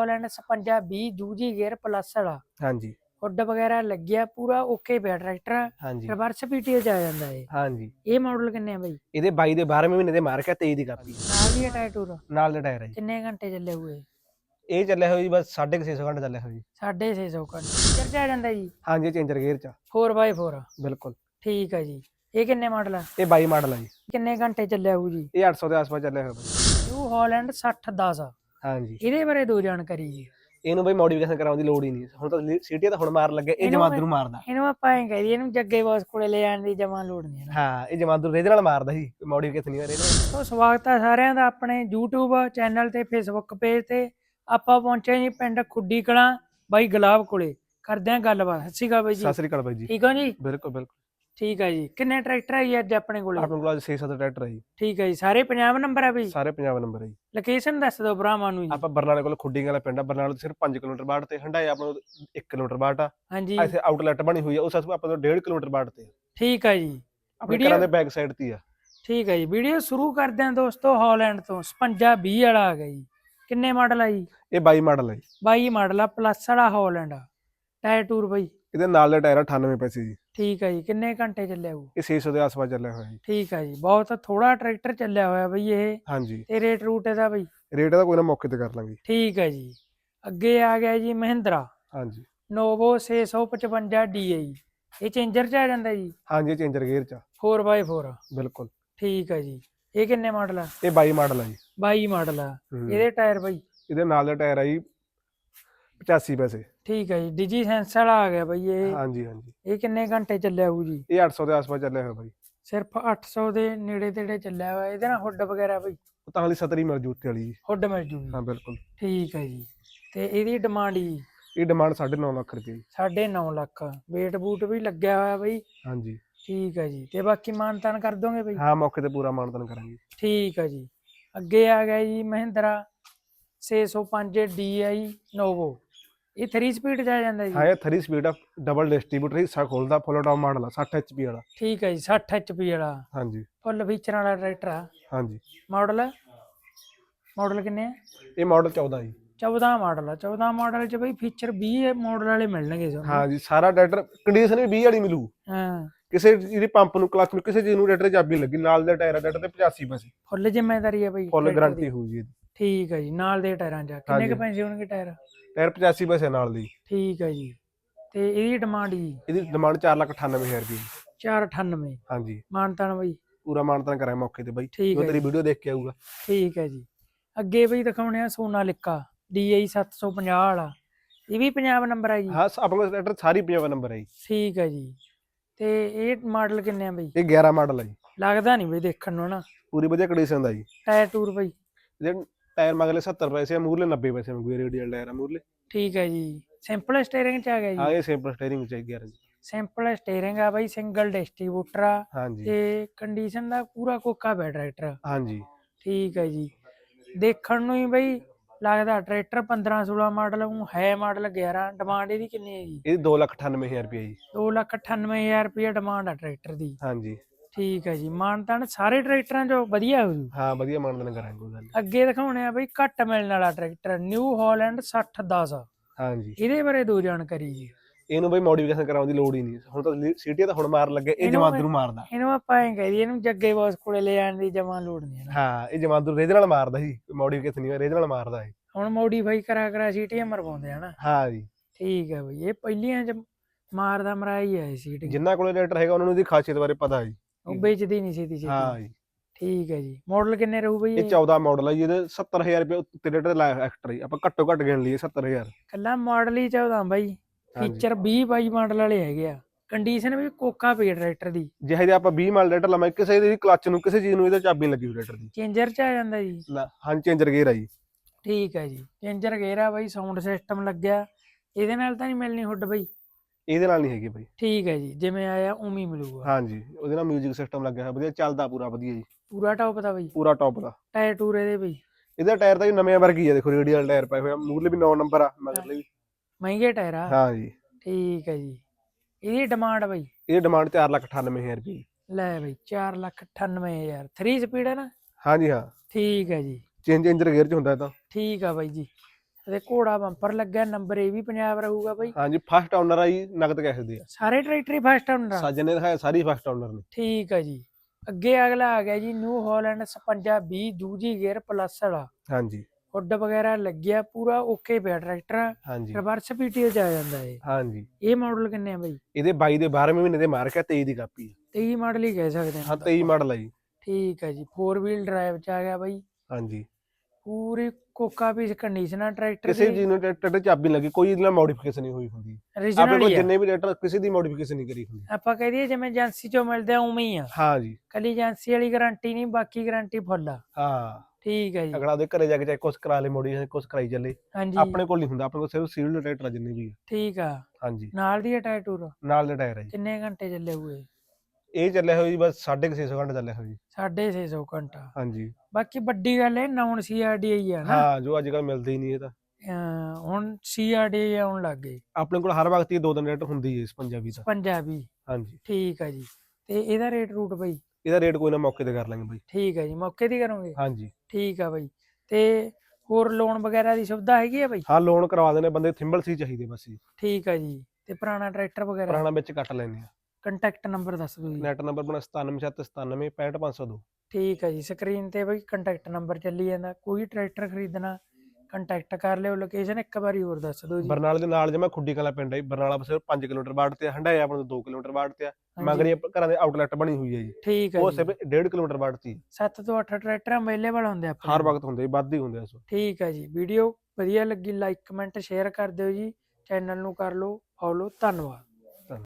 Holland 56 20 ਜੂਜੀ gear plus ਵਾਲਾ। ਹਾਂਜੀ। Hood ਵਗੈਰਾ ਲੱਗਿਆ ਪੂਰਾ ਓਕੇ ਪਿਆ ਟਰੈਕਟਰ ਹਾਂਜੀ। ਰਿਵਰਸ ਪੀਟੀਓ ਚ ਆ ਜਾਂਦਾ ਇਹ। ਹਾਂਜੀ। ਇਹ ਮਾਡਲ ਕਿੰਨੇ ਆ ਬਈ? ਇਹਦੇ 22 ਦੇ 12ਵੇਂ ਮਹੀਨੇ ਦੇ ਮਾਰਕ ਹੈ 23 ਦੀ ਕਾਪੀ। ਨਾਲ ਦੀ ਟਾਇਰ ਟੂਰ ਨਾਲ ਦੇ ਟਾਇਰ ਹੈ ਜੀ। ਕਿੰਨੇ ਘੰਟੇ ਚੱਲੇ ਹੋਏ? ਇਹ ਹੋਇਆ ਜੀ ਬਸ 650 ਘੰਟੇ ਚੱਲਿਆ ਹੋਇਆ ਜੀ। 650 ਘੰਟੇ। ਚਰਚ ਆ ਜਾਂਦਾ ਜੀ? ਹਾਂਜੀ ਚੇਂਜਰ ਗੇਅਰ ਚ 4x4 ਬਿਲਕੁਲ। ਠੀਕ ਹੈ ਜੀ। ਇਹ ਕਿੰਨੇ ਮਾਡਲ ਆ? ਇਹ 22 ਮਾਡਲ ਹੈ ਜੀ। ਕਿੰਨੇ ਘੰਟੇ ਚੱਲਿਆ ਹੋਊ ਜੀ? ਇਹ 800 ਦੇ ਆਸ-ਪਾਸ ਚੱਲਿਆ ਹੋਇਆ। ਬਈ ਨਿਊ ਹਾਲੈਂਡ 6010 ਹਾਂਜੀ। ਇਹਦੇ ਬਾਰੇ ਦੋ ਜਾਣਕਾਰੀ ਜੀ। ਇਹਨੂੰ ਬਈ ਮੋਡੀਫਿਕੇਸ਼ਨ ਕਰਾਉਣ ਦੀ ਲੋੜ ਹੀ ਨਹੀਂ। ਹੁਣ ਤਾਂ ਸੀਟੀ ਤਾਂ ਹੁਣ ਮਾਰ ਲੱਗੇ ਇਹ ਇਹਨੂੰ ਜਮਾਂਦਰੂ ਮਾਰਦਾ। ਇਹਨੂੰ ਆਪਾਂ ਐਂ ਕਹਿ ਦਈਏ ਇਹਨੂੰ ਜੱਗੇ ਬਾਸ ਕੋਲੇ ਲੈ ਜਾਣ ਦੀ ਜਮਾਂ ਲੋੜ ਨਹੀਂ ਹੈ ਇਹ ਜਮਾਂਦਰੂ ਇਹਦੇ ਨਾਲ ਮਾਰਦਾ ਸੀ ਮੋਡੀਫਿਕੇਸ਼ਨ ਨਹੀਂ ਹੋ ਰਿਹਾ ਸੋ ਸਵਾਗਤ ਹੈ ਸਾਰਿਆਂ ਦਾ ਆਪਣੇ YouTube ਚੈਨਲ ਤੇ Facebook ਪੇਜ ਤੇ। ਆਪਾਂ ਪਹੁੰਚੇ ਜੀ ਪਿੰਡ ਖੁੱਡੀ ਕਲਾਂ ਬਾਈ ਗੁਲਾਬ ਕੋਲੇ। ਕਰਦੇ ਆਂ ਗੱਲਬਾਤ। ਸਤਿ ਸ਼੍ਰੀ ਅਕਾਲ ਬਾਈ ਜੀ। ਸਤਿ ਸ੍ਰੀ ਅਕਾਲ ਬਾਈ ਜੀ। ਠੀਕ ਹੋ ਜੀ? ਬਿਲਕੁਲ ਬਿਲਕੁਲ। ਠੀਕ ਹੈ ਜੀ। ਕਿੰਨੇ ਟਰੈਕਟਰ ਹੈ ਜੀ ਅੱਜ ਆਪਣੇ ਕੋਲੇ? ਆਪਣੇ ਕੋਲ ਅੱਜ 6-7 ਟਰੈਕਟਰ ਹੈ ਜੀ। ਠੀਕ ਹੈ ਜੀ ਸਾਰੇ ਪੰਜਾਬ ਨੰਬਰ ਹੈ ਬਈ ਸਾਰੇ ਪੰਜਾਬ ਨੰਬਰ ਹੈ ਜੀ। ਲੋਕੇਸ਼ਨ ਦੱਸ ਦਿਓ ਭਰਾਵਾਂ ਨੂੰ ਜੀ। ਆਪਾਂ ਬਰਨਾਲੇ ਕੋਲ ਖੁੱਡੀ ਵਾਲਾ ਪਿੰਡ ਆ ਬਰਨਾਲੇ ਤੋਂ ਸਿਰਫ 5 ਕਿਲੋਮੀਟਰ ਬਾੜ ਤੇ ਹੰਡਾਏ ਆਪਾਂ ਨੂੰ 1 ਕਿਲੋਮੀਟਰ ਬਾੜ ਆ। ਹਾਂਜੀ। ਇੱਥੇ ਆਊਟਲੈਟ ਬਣੀ ਹੋਈ ਆ ਉਸ ਆਪਾਂ ਤੋਂ 1.5 ਕਿਲੋਮੀਟਰ ਬਾੜ ਤੇ ਆ। ਠੀਕ ਹੈ ਜੀ। ਆਪਣੇ ਘਰਾਂ ਦੇ ਬੈਕ ਸਾਈਡ ਤੇ ਹੀ ਆ। ਠੀਕ ਹੈ ਜੀ। ਵੀਡੀਓ ਸ਼ੁਰੂ ਕਰਦੇ ਆਂ ਦੋਸਤੋ ਹਾਲੈਂਡ ਤੋਂ। 55 20 ਵਾਲਾ ਆ ਗਿਆ ਜੀ। ਕਿੰਨੇ ਮਾਡਲ ਆ ਜੀ? ਇਹ 22 ਮਾਡਲ ਹੈ ਜੀ। 22 ਮਾਡਲ ਆ ਪਲੱਸ ਵਾਲਾ ਹਾਲੈਂਡ ਆ। ਟਾਇਰ ਟੂਰ ਬਈ। ਇਹਦੇ ਨਾਲ ਦੇ ਟਾਇਰ ਆ 98 ਪੈਸੇ ਜੀ। ਠੀਕ ਹੈ ਜੀ ਕਿੰਨੇ ਘੰਟੇ ਚੱਲਿਆ ਹੋਊ ਇਹ 600 ਦੇ ਆਸ-ਪਾਸ ਚੱਲਿਆ ਹੋਇਆ ਜੀ। ਠੀਕ ਹੈ ਜੀ ਬਹੁਤ ਥੋੜਾ ਟਰੈਕਟਰ ਚੱਲਿਆ ਹੋਇਆ ਬਈ ਇਹ। ਹਾਂਜੀ। ਤੇ ਰੇਟ ਰੂਟ ਇਹਦਾ ਬਈ? ਰੇਟ ਇਹਦਾ ਕੋਈ ਨਾ ਮੌਕੇ ਤੇ ਕਰ ਲਾਂਗੇ। ਠੀਕ ਹੈ ਜੀ। ਅੱਗੇ ਆ ਗਿਆ ਜੀ ਮਹਿੰਦਰਾ। ਹਾਂਜੀ। ਨੋਵੋ 655 DI ਇਹ ਚੇਂਜਰ ਚ ਆ ਜਾਂਦਾ ਜੀ? ਹਾਂਜੀ ਚੇਂਜਰ ਗੇਅਰ ਚ ਆ, 4x4 ਬਿਲਕੁਲ। ਠੀਕ ਹੈ ਜੀ। ਇਹ ਕਿੰਨੇ ਮਾਡਲ ਆ? ਇਹ 22 ਮਾਡਲ ਹੈ ਜੀ। 22 ਮਾਡਲ ਆ। ਇਹਦੇ ਟਾਇਰ ਬਈ? ਇਹਦੇ ਨਾਲ ਦੇ ਟਾਇਰ ਆ ਜੀ 85 ਪੈਸੇ। ਠੀਕ ਹੈ ਜੀ ਡਿਜੀ ਸੈਂਸ ਵਾਲਾ ਆ ਗਿਆ ਬਈ ਇਹ। ਹਾਂਜੀ ਹਾਂਜੀ। ਇਹ ਕਿੰਨੇ ਘੰਟੇ ਚੱਲਿਆ ਹੋਊ ਜੀ? ਇਹ 800 ਦੇ ਆਸ-ਪਾਸ ਚੱਲਿਆ ਹੋਇਆ ਬਾਈ। ਸਿਰਫ 800 ਦੇ ਨੇੜੇ ਤੇੜੇ ਚੱਲਿਆ ਹੋਇਆ ਇਹਦੇ ਨਾਲ ਹੁੱਡ ਵਗੈਰਾ ਬਈ? ਉਹ ਤਾਂ ਹਾਲੀ 70 ਮਿਲ ਜੂ ਉੱਤੇ ਵਾਲੀ ਜੀ। ਹੁੱਡ ਮਿਲ ਜੂਗੀ ਹਾਂ ਬਿਲਕੁਲ। ਠੀਕ ਹੈ ਜੀ। ਤੇ ਇਹਦੀ ਡਿਮਾਂਡ ਜੀ? ਇਹ ਡਿਮਾਂਡ 9.5 ਲੱਖ ਰੁਪਏ ਜੀ। 9.5 ਲੱਖ। ਵੇਟ ਬੂਟ ਵੀ ਲੱਗਿਆ ਹੋਇਆ ਬਈ। ਹਾਂਜੀ। ਠੀਕ ਹੈ ਜੀ। ਤੇ ਬਾਕੀ ਮਾਨਤਾਨ ਕਰ ਦੋਗੇ ਬਈ? ਹਾਂ ਮੌਕੇ ਤੇ ਪੂਰਾ ਮਾਨਤਨ ਕਰਾਂਗੇ। ਠੀਕ ਹੈ ਜੀ। ਅੱਗੇ ਆ ਗਿਆ ਜੀ ਮਹਿੰਦਰਾ 605 DI ਨੋਵੋ। ਇਹ 3 ਸਪੀਡ ਚ ਆ ਜਾਂਦਾ ਜੀ। ਹਾਂ ਇਹ 3 ਸਪੀਡ ਆ ਡਬਲ ਡਿਸਟ੍ਰੀਬਿਊਟਰ ਹਿੱਸਾ ਖੋਲਦਾ ਫੁੱਲ ਟਾਪ ਮਾਡਲ ਆ 60 HP ਵਾਲਾ। ਠੀਕ ਹੈ ਜੀ 60 HP ਵਾਲਾ। ਹਾਂਜੀ। ਫੁੱਲ ਫੀਚਰਾਂ ਵਾਲਾ ਟਰੈਕਟਰ ਆ। ਹਾਂਜੀ। ਮਾਡਲ ਮਾਡਲ ਕਿੰਨੇ ਆ? ਇਹ ਮਾਡਲ 14 ਜੀ। 14 ਮਾਡਲ ਆ। 14 ਮਾਡਲ ਚ ਬਈ ਫੀਚਰ 20 ਮਾਡਲ ਵਾਲੇ ਮਿਲਣਗੇ ਤੁਹਾਨੂੰ। ਹਾਂ ਜੀ ਸਾਰਾ ਟਰੈਕਟਰ ਕੰਡੀਸ਼ਨ ਵੀ 20 ਵਾਲੀ ਮਿਲੂ। ਹਾਂ। ਕਿਸੇ ਇਹਦੀ ਪੰਪ ਨੂੰ ਕਲਚ ਨੂੰ ਕਿਸੇ ਚੀਜ਼ ਨੂੰ ਟਰੈਕਟਰ ਚਾਬੀ ਲੱਗੀ ਨਾਲ ਦੇ ਟਾਇਰ ਟਰੈਕਟਰ ਤੇ 85 ਪੈਸੇ ਫੁੱਲ ਜ਼ਿੰਮੇਵਾਰੀ ਆ ਬਈ ਫੁੱਲ। ਗਾਰੰਟੀ ਹੋਊ ਜੀ ਇਹਦੀ। ਠੀਕ ਹੈ ਜੀ ਨਾਲ ਦੇ ਟਾਇਰਾਂ ਚ ਕਿੰਨੇ ਕ ਹਾਂਜੀ। ਪੈਸੇ ਹੋਣਗੇ ਟਾਇਰ? ਟਾਇਰ 85 ਪੈਸੇ ਨਾਲ ਦੀ। ਠੀਕ ਹੈ ਜੀ। ਤੇ ਇਹਦੀ ਡਿਮਾਂਡ ਜੀ? ਇਹਦੀ ਡਿਮਾਂਡ 498000 ਰੁਪਏ 498 ਹਾਂਜੀ। ਮਾਨਤਾਨ ਬਈ। ਪੂਰਾ ਮਾਨਤਨ ਕਰਾਂਗੇ ਮੌਕੇ ਤੇ ਬਾਈ। ਠੀਕ ਹੈ ਤੇਰੀ ਵੀਡੀਓ ਦੇਖ ਕੇ ਆਊਗਾ। ਠੀਕ ਹੈ ਜੀ। ਅੱਗੇ ਬਈ ਦਿਖਾਉਣੇ ਆ ਸੋਨਾਲਿਕਾ DI 750 ਵਾਲਾ। ਇਹ ਵੀ ਪੰਜਾਬ ਨੰਬਰ ਹੈ ਜੀ? ਹਾਂ ਆਪਣੇ ਕੋਲ ਟਰੈਕਟਰ ਸਾਰੀ 50 ਨੰਬਰ ਹੈ ਜੀ। ਠੀਕ ਹੈ ਜੀ। ਤੇ ਇਹ ਮਾਡਲ ਕਿੰਨੇ ਆ ਬਈ? ਇਹ 11 ਮਾਡਲ ਹੈ ਜੀ। ਲੱਗਦਾ ਨਹੀਂ ਬਈ ਦੇਖਣ ਨੂੰ ਨਾ ਪੂਰੀ ਵਧੀਆ ਕੰਡੀਸ਼ਨ ਦਾ ਜੀ। ਟਾਇਰ ਟੂਰ ਬਈ। ਟਾਇਰ ਮਗਲੇ 70 ਪੈਸੇ ਆ ਮੂਰਲੇ 90 ਪੈਸੇ ਮੰਗੂ ਰੇਡੀਅਲ ਟਾਇਰ ਆ ਮੂਰਲੇ ਠੀਕ ਹੈ ਜੀ। ਸਿੰਪਲ ਸਟੀਅਰਿੰਗ ਚ ਆ ਗਿਆ ਹਾਂ ਜੀ ਇਹ ਸਿੰਪਲ ਸਟੀਅਰਿੰਗ ਚ 11 ਜੀ। ਸਿੰਪਲ ਸਟੀਅਰਿੰਗ ਆ ਬਈ ਸਿੰਗਲ ਡਿਸਟ੍ਰੀਬਿਊਟਰ ਆ। ਹਾਂਜੀ। ਤੇ ਕੰਡੀਸ਼ਨ ਦਾ ਪੂਰਾ ਕੋਕਾ ਪਿਆ ਟਰੈਕਟਰ ਹਾਂਜੀ। ਠੀਕ ਹੈ ਜੀ। ਦੇਖਣ ਨੂੰ ਹੀ ਬਈ ਲੱਗਦਾ ਟਰੈਕਟਰ 15 16 ਮਾਡਲ ਉਹ ਹੈ ਮਾਡਲ 11 ਡਿਮਾਂਡ ਇਹਦੀ ਕਿੰਨੀ ਹੈ ਜੀ ਇਹ 298000 ਰੁਪਏ ਜੀ। 298000 ਰੁਪਏ ਡਿਮਾਂਡ ਆ ਟਰੈਕਟਰ ਦੀ। ਹਾਂਜੀ। ਠੀਕ ਹੈ ਜੀ ਮਾਨਤਾਨ ਸਾਰੇ ਟਰੈਕਟਰਾਂ ਚੋਂ ਵਧੀਆ ਹੋ ਜੂ। ਹਾਂ ਵਧੀਆ ਮਾਨਤਨ ਕਰਾਂਗੇ ਕੋਈ ਗੱਲ। ਅੱਗੇ ਦਿਖਾਉਣੇ ਆ ਬਈ ਘੱਟ ਮਿਲਣ ਵਾਲਾ ਟਰੈਕਟਰ ਨਿਊ ਹਾਲੈਂਡ 6010 ਹਾਂਜੀ। ਇਹਦੇ ਬਾਰੇ ਦੋ ਜਾਣਕਾਰੀ ਜੀ। ਇਹਨੂੰ ਬਈ ਮੋਡੀਫਿਕੇਸ਼ਨ ਕਰਾਉਣ ਦੀ ਲੋੜ ਹੀ ਨਹੀਂ। ਹੁਣ ਤਾਂ ਸੀਟੀ ਤਾਂ ਹੁਣ ਮਾਰ ਲੱਗੇ ਇਹ ਜਮਾਂਦਰੂ ਮਾਰਦਾ। ਇਹਨੂੰ ਆਪਾਂ ਐਂ ਕਹਿ ਦਈਏ ਇਹਨੂੰ ਜੱਗੇ ਬਾਸ ਕੋਲੇ ਲੈ ਜਾਣ ਦੀ ਜਮਾਂ ਲੋੜ ਨਹੀਂ ਹੈ ਹਾਂ ਇਹ ਜਮਾਂਦਰੂ ਇਹਦੇ ਨਾਲ ਮਾਰਦਾ ਸੀ ਮੋਡੀਫਿਕੇਸ਼ਨ ਨਹੀਂ ਇਹਦੇ ਨਾਲ ਮਾਰਦਾ ਹੈ ਹੁਣ ਮੋਡੀਫਾਈ ਕਰਾ ਕਰਾ ਸੀਟੀਆਂ ਮਰਵਾਉਂਦੇ ਆ ਨਾ। ਹਾਂ ਜੀ। ਠੀਕ ਹੈ ਬਈ ਇਹ ਪਹਿਲੀਆਂ ਚ ਮਾਰਦਾ ਮਰਾਈ ਆਈ ਸੀਟ। ਜਿੰਨਾ ਕੋਲੇ ਰੇਟਰ ਹੈਗਾ ਉਹਨਾਂ ਨੂੰ ਇਹਦੀ ਖਾਸੀਅਤ ਬਾਰੇ ਪਤਾ ਜੀ। ਉਹ ਵੇਚਦੀ ਨਹੀਂ ਸੀ ਤੀ ਹਾਂ ਜੀ। ਠੀਕ ਹੈ ਜੀ। ਮਾਡਲ ਕਿੰਨੇ ਰਹੂ ਬਈ ਇਹ 14 ਮਾਡਲ ਹੈ ਜੀ ਇਹਦੇ 70000 ਰੁਪਏ ਉੱਤੇ ਰੇਟਰ ਲਾਇਆ ਐਕਸਟਰਾ ਜੀ। ਆਪਾਂ ਘੱਟੋ ਘੱਟ ਗਿਣ ਲਈਏ 70000 ਕੱਲਾ ਮਾਡਲ ਹੀ 14 ਬਾਈ। ਫੀਚਰ 20 22 ਮਾਡਲ ਵਾਲੇ ਹੈਗੇ ਆ। ਕੰਡੀਸ਼ਨ ਵੀ ਕੋਕਾ ਪਈ ਟਰੈਕਟਰ ਦੀ। ਜਿਹੇ ਜੇ ਆਪਾਂ 20 ਮਾਡਲ ਰੇਟਰ ਲਾਵਾਂ ਕਿਸੇ ਦੀ ਕਲਚ ਨੂੰ ਕਿਸੇ ਚੀਜ਼ ਨੂੰ ਇਹਦੇ ਚਾਬੀ ਲੱਗੀ ਰੇਟਰ ਦੀ। ਚੇਂਜਰ ਚ ਆ ਜਾਂਦਾ ਜੀ। ਹਾਂ ਚੇਂਜਰ ਗੇਅਰ ਆ ਜੀ। ਠੀਕ ਹੈ ਜੀ। ਚੇਂਜਰ ਗੇਰਾ ਬਾਈ ਸਾਊਂਡ ਸਿਸਟਮ ਲੱਗਿਆ। ਇਹਦੇ ਨਾਲ ਤਾਂ ਨਹੀਂ ਮਿਲਣੀ ਹੁੱਡ ਬਾਈ। ਇਹਦੇ ਨਾਲ ਨਹੀਂ ਹੈਗੀ ਬਾਈ। ਠੀਕ ਹੈ ਜੀ ਜਿਵੇਂ ਆਇਆ ਉਵੇਂ ਹੀ ਮਿਲੂਗਾ। ਹਾਂਜੀ ਉਹਦੇ ਨਾਲ 뮤직 ਸਿਸਟਮ ਲੱਗਿਆ ਹੋਇਆ ਵਧੀਆ ਚੱਲਦਾ ਪੂਰਾ ਵਧੀਆ ਜੀ। ਪੂਰਾ ਟੌਪ ਦਾ ਬਾਈ। ਪੂਰਾ ਟੌਪ ਦਾ। ਟਾਇਰ ਟੂਰ ਇਹਦੇ ਬਈ। ਇਹਦਾ ਟਾਇਰ ਤਾਂ ਜੀ ਨਵੇਂ ਵਰਗੀ ਆ ਦੇਖੋ ਰੇਡੀਅਲ ਟਾਇਰ ਪਏ ਹੋਇਆ ਮੂਰਲੇ ਵੀ 9 ਨੰਬਰ ਆ ਮਗਰਲੇ ਵੀ ਮਹਿੰਗੇ ਟਾਇਰ ਆ। ਹਾਂ ਜੀ। ਠੀਕ ਹੈ ਜੀ। ਇਹਦੀ ਡਿਮਾਂਡ ਬਾਈ। ਇਹਦੀ ਡਿਮਾਂਡ 498000 ਰੁਪਏ ਲੈ ਬਈ 498000 3 ਸਪੀਡ ਹੈ ਨਾ? ਹਾਂਜੀ ਹਾਂ। ਠੀਕ ਹੈ ਜੀ। ਚੇਂਜ ਇੰਜਰ ਗੇਅਰ ਚ ਹੁੰਦਾ ਇਹ ਤਾਂ। ਠੀਕ ਆ ਬਾਈ ਜੀ। ਤੇ ਘੋੜਾ ਬੰਪਰ ਲੱਗਿਆ ਨੰਬਰ ਇਹ ਵੀ ਪੰਜਾਬ ਰਹੂਗਾ ਬਾਈ। ਹਾਂਜੀ ਫਸਟ ਓਨਰ ਆ ਜੀ ਨਗਦ ਕੈਸ਼ ਦੇ ਆ। ਸਾਰੇ ਟਰੈਕਟਰ ਹੀ ਫਸਟ ਓਨਰ ਆ। ਸਾਜਨ ਨੇ ਦਿਖਾਇਆ ਸਾਰੀ ਫਸਟ ਓਨਰ ਨੇ। ਠੀਕ ਆ ਜੀ। ਅੱਗੇ ਅਗਲਾ ਆ ਗਿਆ ਜੀ ਨਿਊ ਹਾਲੈਂਡ 56 20 ਦੂਜੀ ਗੇਅਰ ਪਲੱਸ ਵਾਲਾ। ਹਾਂਜੀ। ਹੁੱਡ ਵਗੈਰਾ ਲੱਗਿਆ ਪੂਰਾ ਓਕੇ ਪਿਆ ਟਰੈਕਟਰ। ਹਾਂਜੀ। ਰਿਵਰਸ ਪੀਟੀਓ ਚ ਆ ਜਾਂਦਾ ਇਹ। ਹਾਂਜੀ। ਇਹ ਮਾਡਲ ਕਿੰਨੇ ਆ ਬਾਈ? ਇਹਦੇ 22 ਦੇ 12ਵੇਂ ਮਹੀਨੇ ਦੇ ਮਾਰਕ ਹੈ 23 ਦੀ ਕਾਪੀ ਹੈ 23 ਮਾਡਲ ਹੀ ਕਹਿ ਸਕਦੇ ਹਾਂ ਹਾਂ 23 ਮਾਡਲ ਹੈ ਜੀ। ਠੀਕ ਹੈ ਜੀ 4 ਵੀਲ ਡਰਾਈਵ ਚ ਆ ਗਿਆ ਬਾਈ। ਹਾਂਜੀ। ਪੂਰੀ ਕੋਕਾ ਪੀਸ ਕੰਡੀਸ਼ਨ ਆ ਟਰੈਕਟਰ ਕਿਸੇ ਦੀ। ਨੂੰ ਟਰੈਕਟਰ ਚਾਬੀ ਨਹੀਂ ਲੱਗੀ ਕੋਈ ਇਹਦੇ ਨਾਲ ਮੋਡੀਫਿਕੇਸ਼ਨ ਨਹੀਂ ਹੋਈ ਹੁੰਦੀ। ਆਪਣੇ original ਕੋਲ ਹੀ ਆ। ਜਿੰਨੇ ਵੀ ਟਰੈਕਟਰ ਕਿਸੇ ਦੀ ਮੋਡੀਫਿਕੇਸ਼ਨ ਨਹੀਂ ਕਰੀ ਹੁੰਦੀ। ਆਪਾਂ ਕਹਿ ਦਈਏ ਜਿਵੇਂ ਏਜੰਸੀ ਚੋਂ ਮਿਲਦੇ ਆ ਉਵੇਂ ਹੀ ਆ। ਹਾਂ ਜੀ। ਕੱਲੀ ਏਜੰਸੀ ਵਾਲੀ ਗਾਰੰਟੀ ਨਹੀਂ ਬਾਕੀ ਗਾਰੰਟੀ ਫੁੱਲ ਆ। ਹਾਂ। ਠੀਕ ਹੈ ਜੀ। ਅਗਲਾ ਉਹਦੇ ਘਰੇ ਜਾ ਕੇ ਚਾਹੇ ਕੁਛ ਕਰਾ ਲੇ ਮੋਡੀਫਿਕੇਸ਼ਨ ਕੁਛ ਕਰਾਈ ਚੱਲੇ। ਹਾਂਜੀ। ਆਪਣੇ ਕੋਲ ਨਹੀਂ ਹੁੰਦਾ ਆਪਣੇ ਕੋਲ ਸਿਰਫ ਸੀਲਡ ਟਰੈਕਟਰ ਆ ਜਿੰਨੇ ਵੀ ਆ। ਠੀਕ ਆ। ਹਾਂਜੀ। ਨਾਲ ਦੀ ਟਾਇਰ ਟੂਰ? ਨਾਲ ਦੇ ਟਾਇਰ ਹੈ ਜੀ। ਕਿੰਨੇ ਘੰਟੇ ਚੱਲੇ ਹੋਏ? ਇਹ ਚੱਲਿਆ ਹੋਇਆ ਜੀ ਬਸ 650 ਘੰਟੇ ਚੱਲਿਆ ਹੋਇਆ ਜੀ। 650 ਘੰਟਾ। ਹਾਂਜੀ। ਬਾਕੀ ਵੱਡੀ ਗੱਲ ਇਹ ਨਾਉਨ ਸੀਆਰਡੀਆਈ ਆ ਨਾ। ਹਾਂ ਜੋ ਅੱਜ ਕੱਲ ਮਿਲਦੇ ਹੀ ਨਹੀਂ ਇਹ ਤਾਂ। ਹੁਣ ਸੀਆਰਡੀਆਈ ਆਉਣ ਲੱਗ ਗਏ। ਆਪਣੇ ਕੋਲ ਹਰ ਵਕਤ ਹੀ ਦੋ ਤਿੰਨ ਟਰੈਕਟਰ ਹੁੰਦੀ ਹੈ ਇਸ ਪੰਜਾਬੀ ਦਾ ਪੰਜਾਬੀ। ਹਾਂਜੀ। ਠੀਕ ਆ ਜੀ। ਤੇ ਇਹਦਾ ਰੇਟ ਰੂਟ ਬਈ? ਇਹਦਾ ਰੇਟ ਕੋਈ ਨਾ ਮੌਕੇ ਤੇ ਕਰ ਲਾਂਗੇ ਬਾਈ। ਠੀਕ ਆ ਜੀ ਮੌਕੇ ਦੀ ਕਰੋਗੇ? ਹਾਂਜੀ। ਠੀਕ ਆ ਬਈ। ਤੇ ਹੋਰ ਲੋਨ ਵਗੈਰਾ ਦੀ ਸੁਵਿਧਾ ਹੈਗੀ ਆ ਬਈ? ਹਾਂ ਲੋਨ ਕਰਵਾ ਦੇਣੇ ਬੰਦੇ ਥਿੰਬਲ ਸੀ ਚਾਹੀਦੇ ਬਸ ਜੀ। ਠੀਕ ਆ ਜੀ। ਤੇ ਪੁਰਾਣਾ ਟਰੈਕਟਰ ਵਗੈਰਾ? ਪੁਰਾਣਾ ਵਿੱਚ ਕੱਟ ਲੈਣੇ ਆ। ਕੰਟੈਕਟ ਨੰਬਰ ਦੱਸ ਦਿਓ ਜੀ। ਨੈਟ ਨੰਬਰ ਆਪਣਾ 9797 65502 ਠੀਕ ਹੈ ਜੀ ਸਕਰੀਨ ਤੇ ਬਈ ਕੰਟੈਕਟ ਨੰਬਰ ਚੱਲੀ ਜਾਂਦਾ। ਕੋਈ ਟਰੈਕਟਰ ਖਰੀਦਣਾ ਕੰਟੈਕਟ ਕਰ ਲਿਓ ਲੋਕੇਸ਼ਨ ਇੱਕ ਵਾਰੀ ਹੋਰ ਦੱਸ ਦਿਓ ਜੀ। ਬਰਨਾਲੇ ਦੇ ਨਾਲ ਜਿਵੇਂ ਖੁੱਡੀ ਕਲਾ ਪਿੰਡ ਹੈ ਜੀ, ਬਰਨਾਲਾ ਬਸ 5 ਕਿਲੋਮੀਟਰ ਬਾੜ ਤੇ ਆ, ਹੰਡਾਇਆ ਆਪਣੇ ਤੋਂ 2 ਕਿਲੋਮੀਟਰ ਬਾੜ ਤੇ ਆ। ਘਰਾਂ ਦੇ ਆਊਟਲੈਟ ਬਣੀ ਹੋਈ ਹੈ ਜੀ। ਠੀਕ ਹੈ ਉਹ ਜੀ। ਸਿਰਫ 1.5 ਕਿਲੋਮੀਟਰ ਬਾੜ ਤੀ 7 ਤੋਂ 8 ਟਰੈਕਟਰ ਅਵੇਲੇਬਲ ਹੁੰਦੇ ਆ ਆਪਣੇ ਹਰ। ਵਕਤ ਹੁੰਦੇ ਜੀ, ਵੱਧ ਹੀ ਹੁੰਦੇ ਆ ਸੋ। ਠੀਕ ਹੈ ਜੀ। ਵੀਡੀਓ ਵਧੀਆ ਲੱਗੀ ਲਾਈਕ ਕਮੈਂਟ ਸ਼ੇਅਰ ਕਰ ਦਿਓ ਜੀ। ਚੈਨਲ ਨੂੰ ਕਰ ਲਓ ਫੋਲੋ ਧੰਨਵਾਦ।